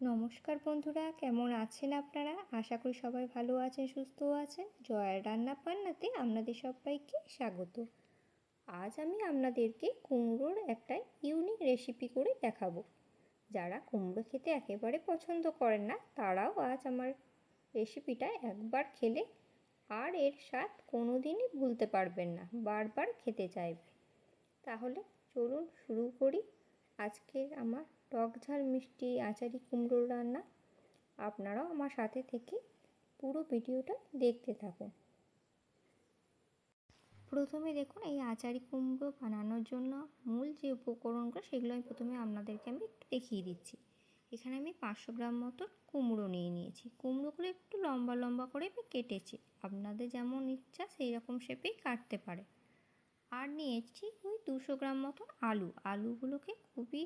নমস্কার বন্ধুরা, কেমন আছেন আপনারা? আশা করি সবাই ভালো আছেন সুস্থ আছেন। জয়ের রান্না পান্নাতে আপনাদের সবাইকে স্বাগত। আজ আমি আপনাদেরকে কুমড়োর একটা ইউনিক রেসিপি করে দেখাবো। যারা কুমড়ো খেতে একেবারে পছন্দ করেন না, তারাও আজ আমার রেসিপিটা একবার খেলে আর এর স্বাদ কোনো দিনই ভুলতে পারবেন না, বারবার খেতে চাইবেন তাহলে চলুন শুরু করি। আজকের আমার টক ঝাল মিষ্টি আচারি কুমড়োর রান্না আপনারাও আমার সাথে থেকে পুরো ভিডিওটা দেখতে থাকুন। প্রথমে দেখুন এই আচারি কুমড়ো বানানোর জন্য মূল যে উপকরণগুলো, সেগুলো আমি প্রথমে আপনাদেরকে আমি একটু দেখিয়ে দিচ্ছি। এখানে আমি পাঁচশো গ্রাম মতো কুমড়ো নিয়ে নিয়েছি। কুমড়োগুলো একটু লম্বা লম্বা করে আমি কেটেছি। আপনাদের যেমন ইচ্ছা সেই রকম শেপেই কাটতে পারে। আর নিয়েছি ওই দুশো গ্রাম মতো আলু। আলুগুলোকে খুবই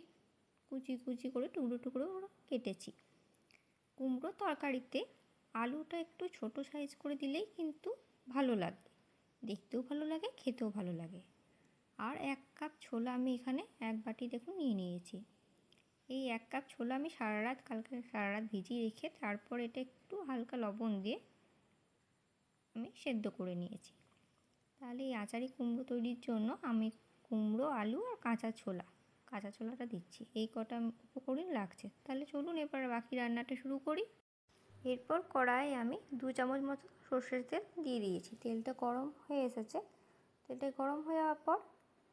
কুচি কুচি করে, টুকরো টুকরো কেটেছি। কুমড়ো তরকারিতে আলুটা একটু ছোট সাইজ করে দিলেই কিন্তু ভালো লাগে। দেখতেও ভালো লাগে, খেতেও ভালো লাগে। আর এক কাপ ছোলা আমি এখানে এক বাটি দেখুন নিয়ে নিয়েছি। এই এক কাপ ছোলা আমি সারা রাত, কালকে সারা রাত ভিজিয়ে রেখে তারপর এটা একটু হালকা লবণ দিয়ে আমি সেদ্ধ করে নিয়েছি। তাহলে এই আচারি কুমড়ো তৈরির জন্য আমি কুমড়ো, আলু আর কাঁচা ছোলা কাঁচা ছোলাটা দিচ্ছি। এই কটা উপকরণ লাগছে। তাহলে চলুন এবার বাকি রান্নাটা শুরু করি। এরপর কড়াই আমি দু চামচ মতো সর্ষের তেল দিয়ে দিয়েছি। তেলটা গরম হয়ে এসেছে। তেলটা গরম হয়ে যাওয়ার পর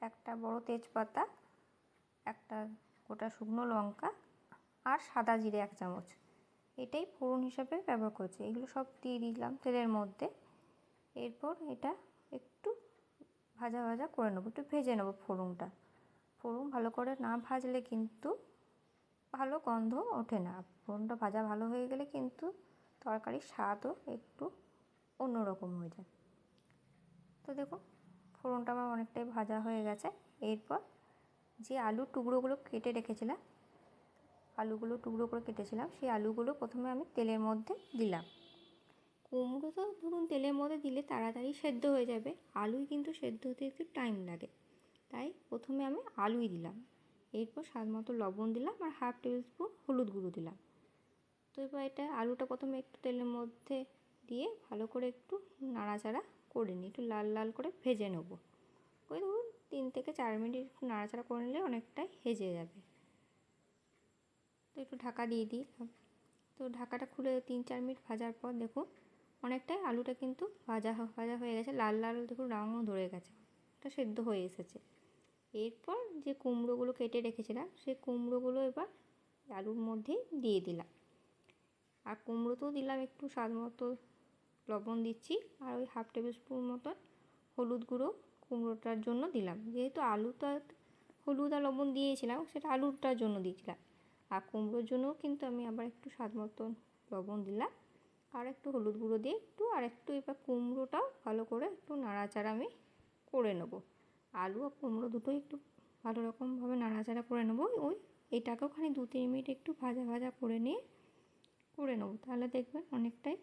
একটা বড় তেজপাতা, একটা গোটা শুকনো লঙ্কা আর সাদা জিরে এক চামচ। এটাই ফোড়ন হিসাবে ব্যবহার করছি। এগুলো সব দিয়ে দিলাম তেলের মধ্যে। এরপর এটা একটু ভাজা ভাজা করে নেব। একটু ভেজে নেব ফোড়নটা। ফোড়ন ভালো করে না ভাজলে কিন্তু ভালো গন্ধ ওঠে না। ফোড়নটা ভাজা ভালো হয়ে গেলে কিন্তু তরকারির স্বাদও একটু অন্যরকম হয়ে যায়। তো দেখুন, ফোড়নটা আমার অনেকটাই ভাজা হয়ে গেছে। এরপর যে আলুর টুকরোগুলো কেটে রেখেছিলাম, আলুগুলো টুকরো করে কেটেছিলাম, সেই আলুগুলো প্রথমে আমি তেলের মধ্যে দিলাম। কুমড়ো তো ধরুন তেলের মধ্যে দিলে তাড়াতাড়ি সেদ্ধ হয়ে যাবে। আলুই কিন্তু সেদ্ধ হতে একটু টাইম লাগে। তাই প্রথমে আমি আলুই দিলাম। এরপর স্বাদ মতো লবণ দিলাম আর হাফ টেবিল স্পুন হলুদ গুঁড়ো দিলাম। তো এবার এটা আলুটা প্রথমে একটু তেলের মধ্যে দিয়ে ভালো করে একটু নাড়াচাড়া করে নিই। একটু লাল লাল করে ভেজে নেব। ওই ধরুন তিন থেকে চার মিনিট একটু নাড়াচাড়া করে নিলে অনেকটাই হেজে যাবে। তো একটু ঢাকা দিয়ে দিই তো ঢাকাটা খুলে তিন চার মিনিট ভাজার পর দেখুন অনেকটাই আলুটা কিন্তু ভাজা ভাজা হয়ে গেছে। লাল লাল দেখুন রঙও ধরে গেছে। এটা সেদ্ধ হয়ে এসেছে। এরপর যে কুমড়োগুলো কেটে রেখেছিলাম, সেই কুমড়োগুলো এবার আলুর মধ্যে দিয়ে দিলাম। আর কুমড়োতেও দিলাম একটু স্বাদ মতো লবণ দিচ্ছি, আর ওই হাফ টেবিল স্পুন মতন হলুদ গুঁড়ো কুমড়োটার জন্য দিলাম। যেহেতু আলুটা হলুদ আর লবণ দিয়েছিলাম, সেটা আলুটার জন্য দিয়েছিলাম। আর কুমড়োর জন্যও কিন্তু আমি আবার একটু স্বাদ মতন লবণ দিলাম। আর একটু হলুদ গুঁড়ো দিয়ে একটু, আর একটু এবার কুমড়োটাও ভালো করে একটু নাড়াচাড়া আমি করে নেব। আলু আর কুমড়ো দুটোই একটু ভালো রকমভাবে নাড়াচাড়া করে নেব। ওই এটাকেও খানি দু তিন মিনিট একটু ভাজা ভাজা করে নিয়ে করে নেব। তাহলে দেখবেন অনেকটাই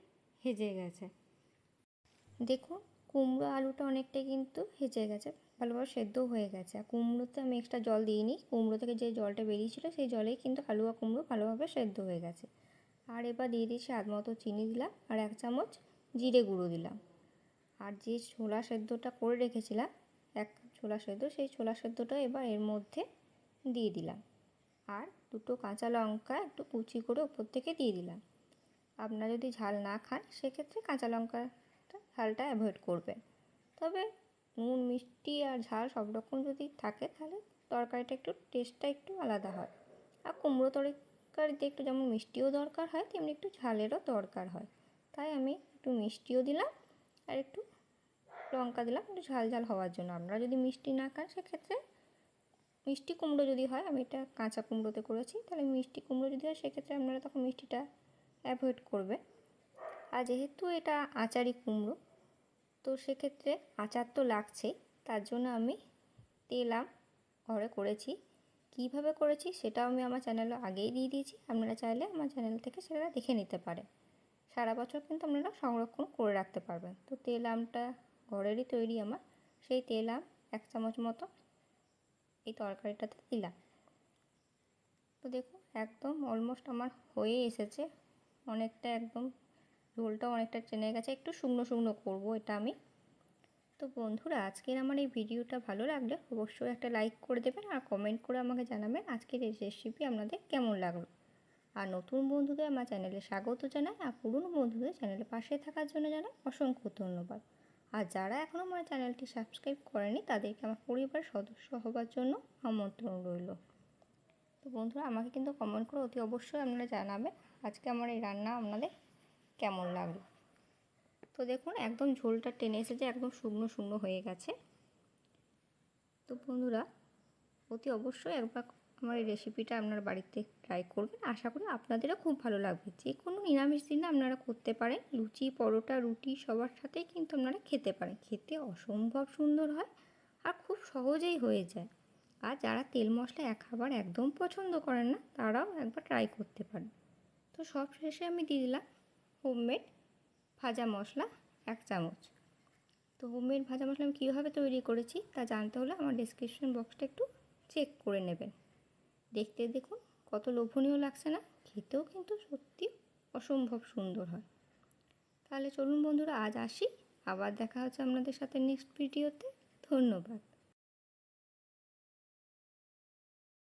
হেজে গেছে। দেখুন, কুমড়ো আলুটা অনেকটাই কিন্তু হেজে গেছে, ভালোভাবে সেদ্ধ হয়ে গেছে। আর কুমড়োতে আমি এক্সট্রা জল দিইনি। কুমড়ো থেকে যে জলটা বেরিয়েছিল, সেই জলেই কিন্তু আলু আর কুমড়ো ভালোভাবে সেদ্ধ হয়ে গেছে। আর এবার দিয়ে দিয়েছি স্বাদ মতো চিনি দিলাম আর এক চামচ জিরে গুঁড়ো দিলাম। আর যে ছোলা সেদ্ধটা করে রেখেছিলাম এক ছোলা সেদ্ধ, সেই ছোলা সেদ্ধটা এবার এর মধ্যে দিয়ে দিলাম। আর দুটো কাঁচা লঙ্কা একটু কুচি করে ওপর থেকে দিয়ে দিলাম। আপনারা যদি ঝাল না খান, সেক্ষেত্রে কাঁচা লঙ্কাটা ঝালটা অ্যাভয়েড করবেন। তবে নুন, মিষ্টি আর ঝাল সব রকম যদি থাকে, তাহলে তরকারিটা একটু টেস্টটা একটু আলাদা হয়। আর কুমড়ো তরকারিতে একটু যেমন মিষ্টিও দরকার হয়, তেমনি একটু ঝালেরও দরকার হয়। তাই আমি একটু মিষ্টিও দিলাম আর একটু লঙ্কা দিলাম, একটু ঝাল ঝাল হওয়ার জন্য। আমরা যদি মিষ্টি না খান, সেক্ষেত্রে মিষ্টি কুমড়ো যদি হয়, আমি এটা কাঁচা কুমড়োতে করেছি, তাহলে মিষ্টি কুমড়ো যদি হয়, সেক্ষেত্রে আপনারা তখন মিষ্টিটা অ্যাভয়েড করবে আর যেহেতু এটা আচারি কুমড়ো, তো সেক্ষেত্রে আচার তো লাগছেই, তার জন্য আমি তেলাম ঘরে করেছি। কীভাবে করেছি, সেটাও আমি আমার চ্যানেলে আগেই দিয়ে দিয়েছি, আপনারা চাইলে আমার চ্যানেল থেকে সেটা দেখে নিতে পারে সারা বছর কিন্তু আপনারা সংরক্ষণ করে রাখতে পারবেন। তো তেল আমটা ঘরেরই তৈরি আমার। সেই তেল আম এক চামচ মতো এই তরকারিটাতে দিলাম। তো দেখুন একদম অলমোস্ট আমার হয়ে এসেছে। অনেকটা একদম ঝোলটাও অনেকটা চেনে গেছে। একটু শুকনো শুকনো করব, এটা আমি। তো বন্ধুরা, আজকের আমার এই ভিডিওটা ভালো লাগলে অবশ্যই একটা লাইক করে দেবেন আর কমেন্ট করে আমাকে জানাবেন আজকের এই রেসিপি আপনাদের কেমন লাগল। আর নতুন বন্ধুদের আমার চ্যানেলে স্বাগত জানাই আর পুরনো বন্ধুদের চ্যানেলে পাশে থাকার জন্য জানাই অসংখ্য ধন্যবাদ। আর যারা এখনও আমার চ্যানেলটি সাবস্ক্রাইব করেনি, তাদেরকে আমার পরিবারের সদস্য হবার জন্য আমন্ত্রণ রইল। তো বন্ধুরা, আমাকে কিন্তু কমেন্ট করে অতি অবশ্যই আপনারা জানাবেন আজকে আমার এই রান্না আপনাদের কেমন লাগল। তো দেখুন, একদম ঝোলটা টেনে এসেছে, একদম শুকনো শুকনো হয়ে গেছে। তো বন্ধুরা, অতি অবশ্যই একবার আমার এই রেসিপিটা আপনার বাড়িতে ট্রাই করবেন। আশা করি আপনাদেরও খুব ভালো লাগবে। যে কোনো নিরামিষ দিনে আপনারা করতে পারেন। লুচি, পরোটা, রুটি সবার সাথেই কিন্তু আপনারা খেতে পারেন। খেতে অসম্ভব সুন্দর হয় আর খুব সহজেই হয়ে যায়। আর যারা তেল মশলা এক খাবার একদম পছন্দ করেন না, তারাও একবার ট্রাই করতে পারেন। তো সব শেষে আমি দিয়ে দিলাম হোমমেড ভাজা মশলা এক চামচ। তো হোমমেড ভাজা মশলা আমি কীভাবে তৈরি করেছি তা জানতে হলে আমার ডিসক্রিপশন বক্সটা একটু চেক করে নেবেন। দেখতে দেখুন, কত লোভনীয় লাগছে না? খেতেও কিন্তু সত্যি অসম্ভব সুন্দর হয়। তাহলে চলুন বন্ধুরা, আজ আসি। আবার দেখা হচ্ছে আপনাদের সাথে নেক্সট ভিডিওতে ধন্যবাদ।